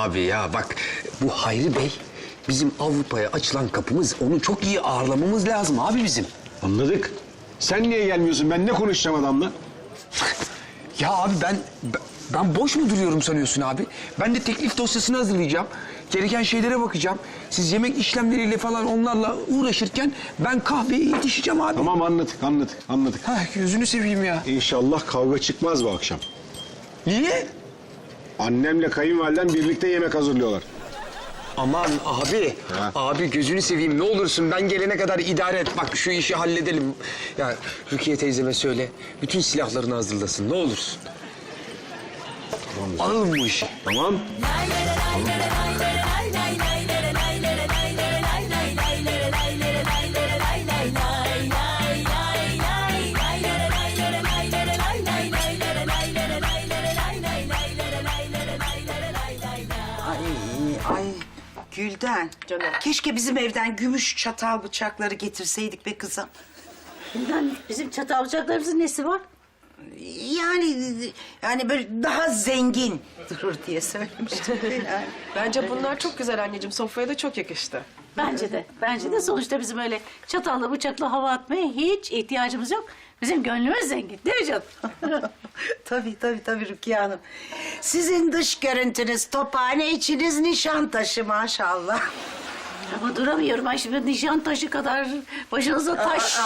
Abi ya bak bu Hayri Bey bizim Avrupa'ya açılan kapımız. Onu çok iyi ağırlamamız lazım abi bizim. Anladık. Sen niye gelmiyorsun? Ben ne konuşacağım adamla? Ya abi ben ben- boş mu duruyorum sanıyorsun abi? Ben de teklif dosyasını hazırlayacağım. Gereken şeylere bakacağım. Siz yemek işlemleriyle falan onlarla uğraşırken ben kahveye yetişeceğim abi. Tamam anladık, anladık, anladık. Hah gözünü seveyim ya. İnşallah kavga çıkmaz bu akşam. Niye? Annemle kayınvalidem birlikte yemek hazırlıyorlar. Aman abi, Ha. abi gözünü seveyim ne olursun ben gelene kadar idare et. Bak şu işi halledelim. Ya Rukiye teyzeme söyle, bütün silahlarını hazırlasın ne olursun. Alalım bu işi. Tamam. Ay, Gülden. Canım. Keşke bizim evden gümüş çatal bıçakları getirseydik be kızım. Bundan bizim çatal bıçaklarımızın nesi var? Yani yani böyle daha zengin durur diye söylemiştim. Yani. Bence bunlar çok güzel anneciğim. Sofraya da çok yakıştı. Bence de. Bence de sonuçta bizim öyle çatalla bıçakla hava atmaya hiç ihtiyacımız yok. Bizim gönlümüz zengin değil mi canım? tabii tabii tabii Rukiye Hanım. Sizin dış görüntünüz tophane, içiniz nişan taşı maşallah. Ama duramıyorum. Ay şimdi nişan taşı kadar başınıza taş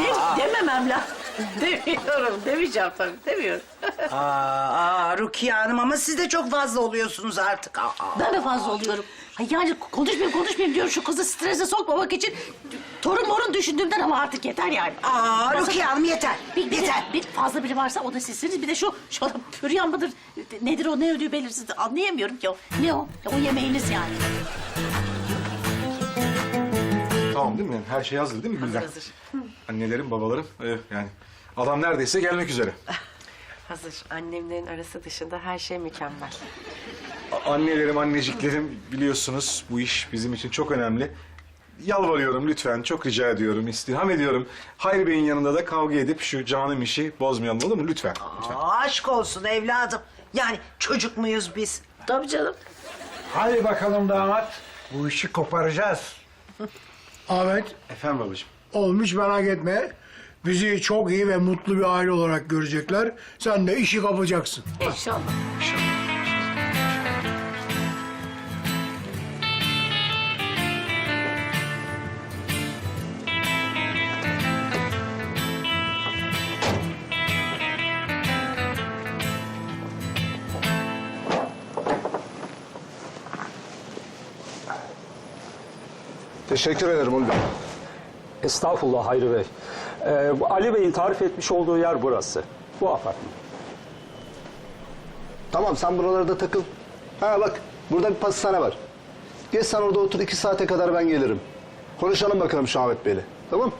de, dememem lazım. Demiyorum. Demeyeceğim tabii. Demiyorum. Aa, aa Rukiye Hanım ama siz de çok fazla oluyorsunuz artık. Aa. Ben de fazla oluyorum. Ay yani konuşmayayım konuşmayayım diyorum şu kızı strese sokmamak için. Torun morun düşündüğümden ama artık yeter yani. Aa Rukiye Hanım yeter. Bir, bir, yeter. bir fazla biri varsa o da sizsiniz. Bir de şu, şu püryan mıdır? Nedir o ne ödüğü belirsiz. Anlayamıyorum ki o. Ne o? O yemeğiniz yani. Tamam değil mi? Yani her şey hazır değil mi Gülden? Hazır. Annelerim, babalarım e, yani adam neredeyse gelmek üzere. Hazır. Annemlerin arası dışında her şey mükemmel. A- Annelerim, anneciklerim biliyorsunuz bu iş bizim için çok önemli. Yalvarıyorum lütfen, çok rica ediyorum, istirham ediyorum. Hayri Bey'in yanında da kavga edip şu canım işi bozmayalım olur mu? Lütfen, lütfen. Aa, aşk olsun evladım. Yani çocuk muyuz biz? Tabii canım. Hadi bakalım damat. Bu işi koparacağız. Ahmet, Efendim babacığım. olmuş merak etme. Bizi çok iyi ve mutlu bir aile olarak görecekler. Sen de işi kapacaksın. İnşallah. Teşekkür ederim Ulvi. Estağfurullah Hayri Bey. Ee, Ali Bey'in tarif etmiş olduğu yer burası. Bu apartman. Tamam sen buralarda takıl. Ha bak burada bir pastane var. Geç sen orada otur iki saate kadar ben gelirim. Konuşalım bakalım şu Ahmet Bey'le. Tamam?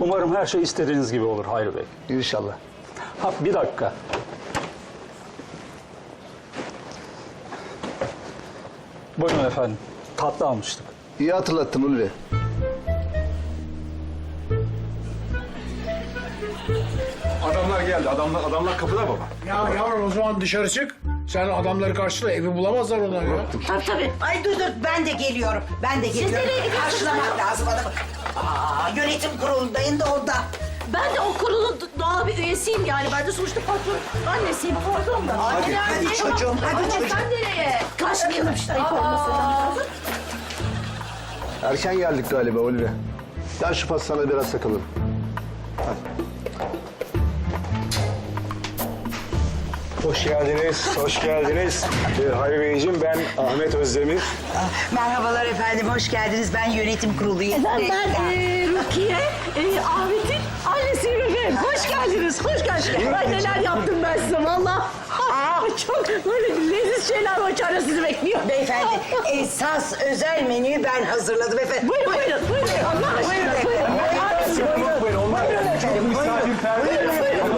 Umarım her şey istediğiniz gibi olur Hayri Bey. İnşallah. Ha bir dakika. Buyurun efendim. Tatlı almıştık. İyi hatırlattın Ulvi. Adamlar geldi, adamlar, adamlar kapıda baba. Ya yavrum o zaman dışarı çık. Sen adamları karşıla. Evi bulamazlar onlar ya. Tabii tabii. Ay dur dur ben de geliyorum. Ben de geliyorum. nereye gidiyorsunuz? Karşılamak lazım adamı. Aa, yönetim kurulundayım da ondan. Ben de o kurulun doğal bir üyesiyim yani. Ben de sonuçta patron annesiyim. Pardon da. Hadi, hadi çocuğum, hadi çocuğum. Sen nereye? Kaçmayalım işte. Ayıp olmasın. Erken geldik galiba Ulvi. Gel şu pastanede biraz takılalım. Hoş geldiniz, hoş geldiniz. Ee, Hayri Beyciğim ben Ahmet Özdemir. Merhabalar efendim, hoş geldiniz. Ben yönetim kurulu Ben, ben e, Rukiye, e, Ahmet'in annesiyim efendim. Hoş geldiniz, hoş geldiniz. Ay neler yaptım ben size valla. Çok böyle leziz şeyler var içeride sizi bekliyor. Beyefendi, esas özel menüyü ben hazırladım efendim. Buyurun, buyurun, buyurun. Allah aşkına, buyurun. Buyurun, Buyurun, onlar çok misafirperver. Buyurun.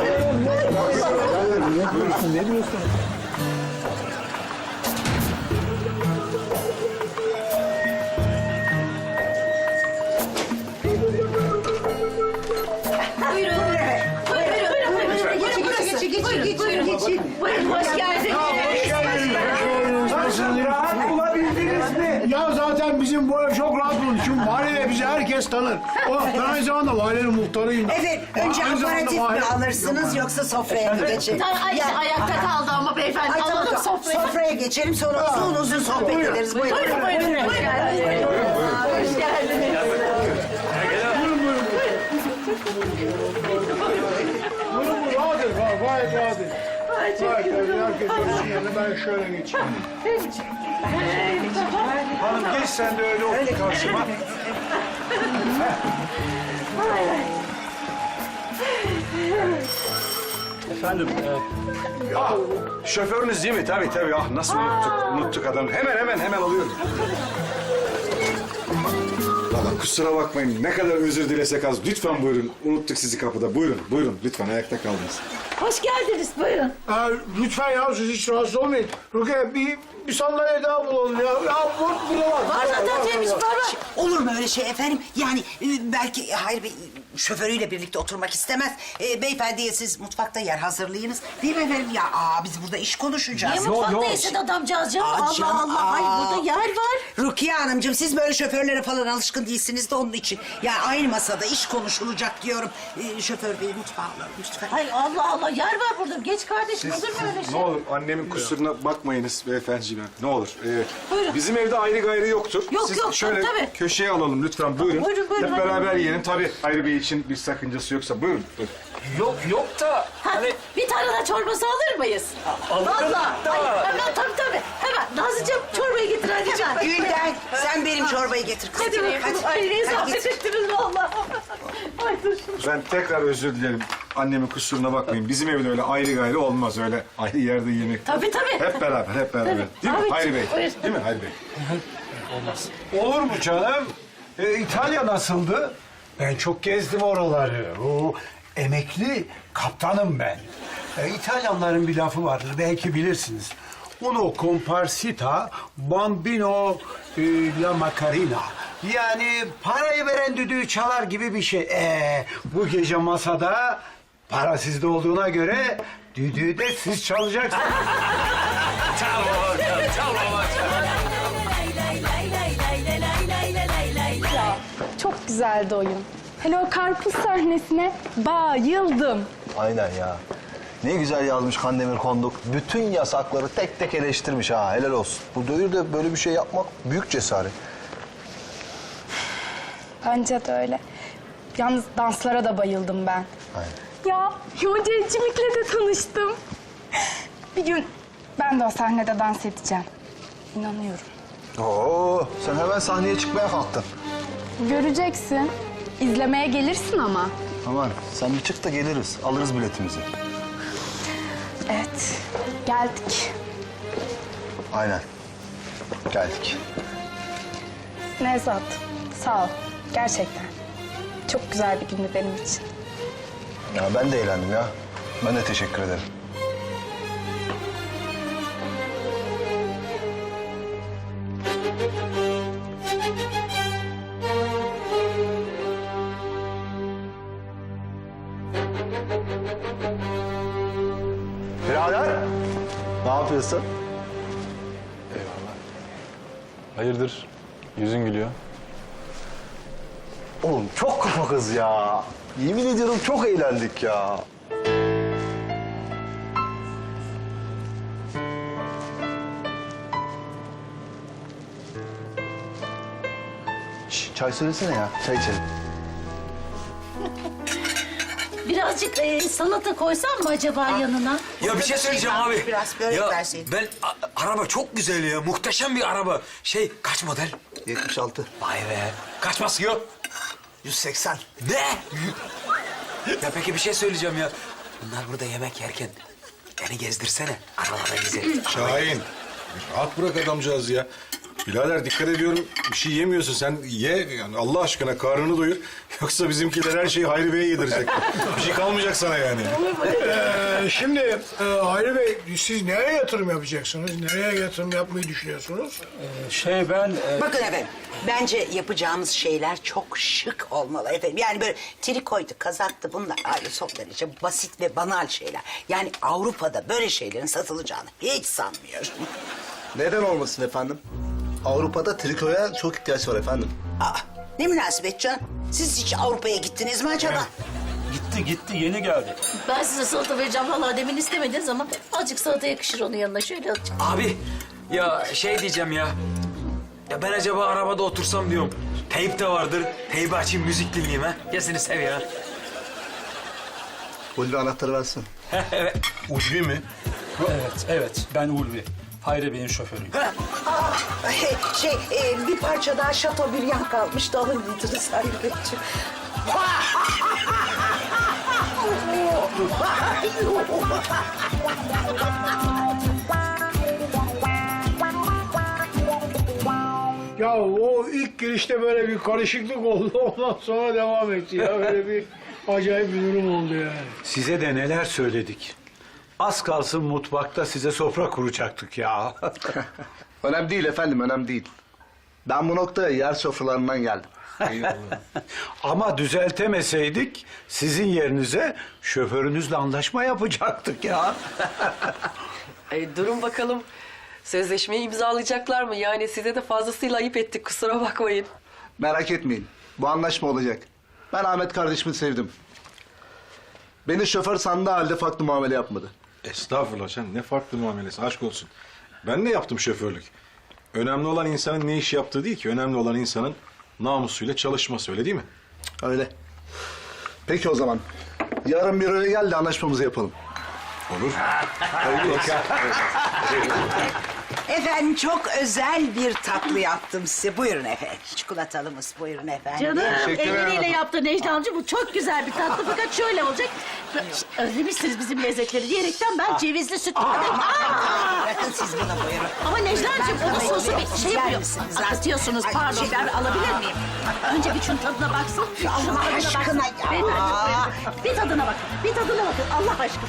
Buyurun, hoş geldiniz. Hoş geldiniz. Nasılsınız ya? Bulabildiniz mi? Ya zaten bizim bu ev çok rahat bulur. Çünkü mahallede bizi herkes tanır. O, ben aynı zamanda mahallenin muhtarıyım. Evet, önce Aynı zamanda aparatif mi mahalle- alırsınız yoksa sofraya mı geçelim? Ay, Ya- ayakta kaldı ama beyefendi. Ay, tamam, Alalım tamam. sofrayı. Sofraya geçelim sonra uzun uzun sohbet ederiz. Buyurun. Buyurun buyurun. Buyurun. Hoş geldiniz. Hoş geldiniz. Bunu rahat et, var, gayet rahat et. Herkes geçsin yerine ben şöyle geçeyim. Hanım geç sen de öyle otur karşıma. Efendim, e, Ah, şoförünüz değil mi? Tabii tabii. Ah nasıl unuttuk, unuttuk adamı. Hemen hemen hemen alıyorum. Kusura bakmayın. Ne kadar özür dilesek az. Lütfen buyurun. Unuttuk sizi kapıda. Buyurun, buyurun. Lütfen ayakta kaldınız. Hoş geldiniz. Buyurun. Ha, lütfen ya siz hiç rahatsız olmayın. Rukiye bir, bir sandalye daha bulalım ya. Ya bu, burada var. Var zaten temiz var var. Olur mu öyle şey efendim? Yani e, belki Hayır Bey şoförüyle birlikte oturmak istemez. E, beyefendiye siz mutfakta yer hazırlayınız. Değil mi efendim? Ya aa, biz burada iş konuşacağız. Niye mutfakta yesin adamcağız canım? Aa, Allah canım, Allah. Ay aa. burada yer var. Rukiye Hanımcığım siz böyle şoförlere falan alışkın değilsiniz de onun için. Ya aynı masada iş konuşulacak diyorum. Ee, şoför bey mutfağa alalım lütfen. Ay Allah Allah yer var burada. Geç kardeşim olur mu öyle Ne şey? olur annemin kusuruna bakmayınız beyefendiciğim. Ne olur. Ee, Buyurun. Bizim evde ayrı gayrı yoktur. Yok, Siz yok, şöyle tabii. köşeye alalım lütfen. Buyurun. Buyurun, buyurun, Hep hadi. beraber yiyelim. Tabii Hayri Bey için bir sakıncası yoksa. Buyurun. buyurun. yok yok da Ha, hani bir tane de çorbası alır mıyız? alırım Vallahi. da. Ay, hemen tabii tabii. Hemen Nazlıcığım çorbayı getir hadi canım. Gülden sen benim çorbayı getir kızım. Hadi bakalım. Ay ne Hadi zahmet ettiniz vallahi. Ay dur şunu. Ben tekrar özür dilerim. Annemin kusuruna bakmayın. Bizim evde öyle ayrı gayrı olmaz. Öyle ayrı yerde yemek. Tabii tabii. Hep beraber, hep beraber. Tabii. Değil mi Tabii. Hayri Bey? Buyur. Değil mi Hayri Bey? Olur mu canım? Ee, İtalya nasıldı? Ben çok gezdim oraları. O emekli kaptanım ben. Ee, İtalyanların bir lafı vardır belki bilirsiniz. Uno comparsita bambino e, la macarina. Yani parayı veren düdüğü çalar gibi bir şey. Ee, bu gece masada para sizde olduğuna göre düdüğü de siz çalacaksınız. güzeldi oyun. Hele o karpuz sahnesine bayıldım. Aynen ya. Ne güzel yazmış Kandemir Konduk. Bütün yasakları tek tek eleştirmiş ha. Helal olsun. Bu devirde böyle bir şey yapmak büyük cesaret. Bence de öyle. Yalnız danslara da bayıldım ben. Aynen. Ya Yonca Ecimik'le de tanıştım. Bir gün ben de o sahnede dans edeceğim. İnanıyorum. Oo, sen hemen sahneye çıkmaya kalktın. Göreceksin. İzlemeye gelirsin ama. Aman sen bir çık da geliriz. Alırız biletimizi. Evet, geldik. Aynen. Geldik. Nevzat, sağ ol. Gerçekten. Çok güzel bir gündü benim için. Ya ben de eğlendim ya. Ben de teşekkür ederim. Ne yapıyorsun? Hayırdır? Yüzün gülüyor. Oğlum çok kafa kız ya. Yemin ediyorum çok eğlendik ya. Şş, çay söylesene ya. Çay içelim. Birazcık e, salata koysam mı acaba yanına? Ya bir şey söyleyeceğim abi. Biraz börek ya verseydin. ben a- araba çok güzel ya. Muhteşem bir araba. Şey kaç model? 76. Vay be. Kaç basıyor? 180. Ne? ya peki bir şey söyleyeceğim ya. Bunlar burada yemek yerken beni gezdirsene. Aralara güzel. Şahin. Rahat bırak adamcağız ya. Birader dikkat ediyorum bir şey yemiyorsun sen ye yani Allah aşkına karnını doyur. Yoksa bizimkiler her şeyi Hayri Bey'e yedirecek. bir şey kalmayacak sana yani. Ee, şimdi e, Hayri Bey siz nereye yatırım yapacaksınız? Nereye yatırım yapmayı düşünüyorsunuz? şey ben e, Bakın efendim, bence yapacağımız şeyler çok şık olmalı efendim. Yani böyle trikoydu, kazaktı bunlar ayrı son derece basit ve banal şeyler. Yani Avrupa'da böyle şeylerin satılacağını hiç sanmıyorum. Neden olmasın efendim? Avrupa'da trikoya çok ihtiyaç var efendim. Aa, ne münasebet can. Siz hiç Avrupa'ya gittiniz mi acaba? Gitti gitti yeni geldi. Ben size salata vereceğim. Vallahi demin istemediniz ama azıcık salata yakışır onun yanına. Şöyle azıcık. Abi ya şey diyeceğim ya. Ya ben acaba arabada otursam diyorum. Teyp de vardır. Teybi açayım müzik dinleyeyim ha. Yesini sev ya. Ulvi anahtarı versin. evet. Ulvi mi? Evet evet ben Ulvi. Hayri Bey'in şoförüyüm. Ay, şey, e, bir parça daha Şato Büryan kalmış da alın Hayri Beyciğim. Ya o ilk girişte böyle bir karışıklık oldu. Ondan sonra devam etti ya. Böyle bir acayip bir durum oldu yani. Size de neler söyledik. Az kalsın mutfakta size sofra kuracaktık ya. önemli değil efendim, önemli değil. Ben bu noktaya yer sofralarından geldim. Ama düzeltemeseydik sizin yerinize şoförünüzle anlaşma yapacaktık ya. Ay, durun bakalım. Sözleşmeyi imzalayacaklar mı? Yani size de fazlasıyla ayıp ettik kusura bakmayın. Merak etmeyin, bu anlaşma olacak. Ben Ahmet kardeşimi sevdim. Beni şoför sandığı halde farklı muamele yapmadı. Estağfurullah sen ne farklı muamelesi aşk olsun. Ben de yaptım şoförlük. Önemli olan insanın ne iş yaptığı değil ki. Önemli olan insanın namusuyla çalışması öyle değil mi? Öyle. Peki o zaman. Yarın bir öyle gel de anlaşmamızı yapalım. Olur. Efendim çok özel bir tatlı yaptım size. Buyurun efendim. Çikolatalımız buyurun efendim. Canım Teşekkür ederim. elleriyle yaptı Necla amca. Bu çok güzel bir tatlı fakat şöyle olacak. Özlemişsiniz bizim lezzetleri diyerekten ben cevizli süt verdim. Bırakın siz bunu buyurun. Ama Necla'cığım onun sosu bir şey Yer yapıyor. misiniz? Akıtıyorsunuz Ay, pardon ben alabilir miyim? Önce bir şunun tadına baksın. Şunun Allah tadına baksın. aşkına ya. Beyefendi. Bir tadına bakın. Bir tadına bakın Allah aşkına.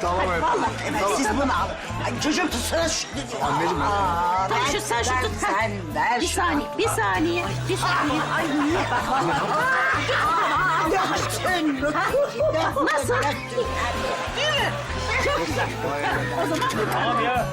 Tamam Hadi, efendim. Vallahi. Evet siz bunu alın. Ay, çocuğum tutsana şu. Anneciğim, Aa, ver, şu sen şu tut. Ha. Sen ver Bir saniye, bir saniye, bir saniye. Ay bak vallahi. Döktün. Nasıl? Değil mi? Çok güzel. O zaman Tamam ya.